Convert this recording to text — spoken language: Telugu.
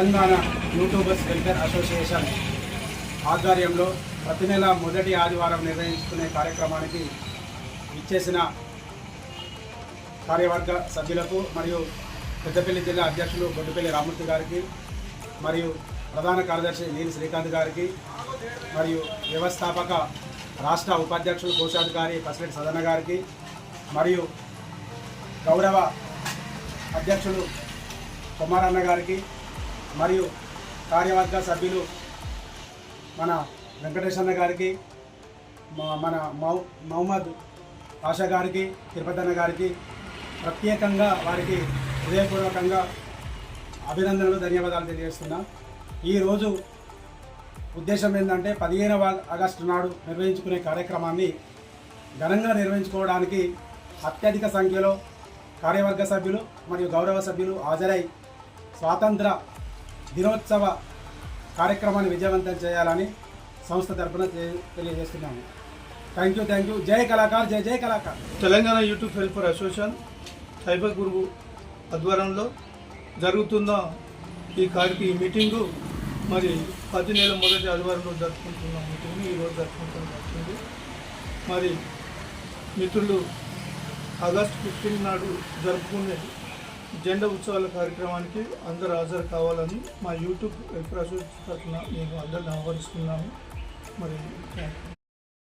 తెలంగాణ యూట్యూబర్స్ వెల్ఫేర్ అసోసియేషన్ ఆధ్వర్యంలో ప్రతి నెల మొదటి ఆదివారం నిర్వహించుకునే కార్యక్రమానికి ఇచ్చేసిన కార్యవర్గ సభ్యులకు మరియు పెద్దపల్లి జిల్లా అధ్యక్షులు బొడ్డుపల్లి రామూర్తి గారికి మరియు ప్రధాన కార్యదర్శి నీలి శ్రీకాంత్ గారికి మరియు వ్యవస్థాపక రాష్ట్ర ఉపాధ్యక్షులు కోశాధికారి పసిరెడ్డి సదన గారికి మరియు గౌరవ అధ్యక్షులు కుమారన్న గారికి మరియు కార్యవర్గ సభ్యులు మన వెంకటేశన్న గారికి మన మౌ మహమ్మద్ ఆషా గారికి తిరుపతన్న గారికి ప్రత్యేకంగా వారికి హృదయపూర్వకంగా అభినందనలు ధన్యవాదాలు తెలియజేస్తున్నా. ఈరోజు ఉద్దేశం ఏంటంటే పదిహేనవ ఆగస్టు నాడు నిర్వహించుకునే కార్యక్రమాన్ని ఘనంగా నిర్వహించుకోవడానికి అత్యధిక సంఖ్యలో కార్యవర్గ సభ్యులు మరియు గౌరవ సభ్యులు హాజరై స్వాతంత్ర దినోత్సవ కార్యక్రమాన్ని విజయవంతం చేయాలని సంస్థ తరఫున తెలియజేస్తున్నాము. థ్యాంక్ యూ థ్యాంక్ యూ జై కళాకార్ జై జై Kalakar. Telangana YouTube helper association cyber గురువు ఆధ్వర్యంలో జరుగుతున్న ఈ కార్యక్రమ ఈ మీటింగు మరి పది నెలల మొదటి ఆదివారంలో జరుపుకుంటున్న మీటింగ్ ఈరోజు జరుపుకుంటాం జరుగుతుంది మరి మిత్రులు ఆగస్టు ఫిఫ్టీన్ నాడు జరుపుకునే జెండా ఉత్సవాల కార్యక్రమానికి అందరు హాజరు కావాలని మా యూట్యూబ్ వెల్ఫేర్ తరఫున మేము అందరిని ఆహ్వానిస్తున్నాము. మరి థ్యాంక్ యూ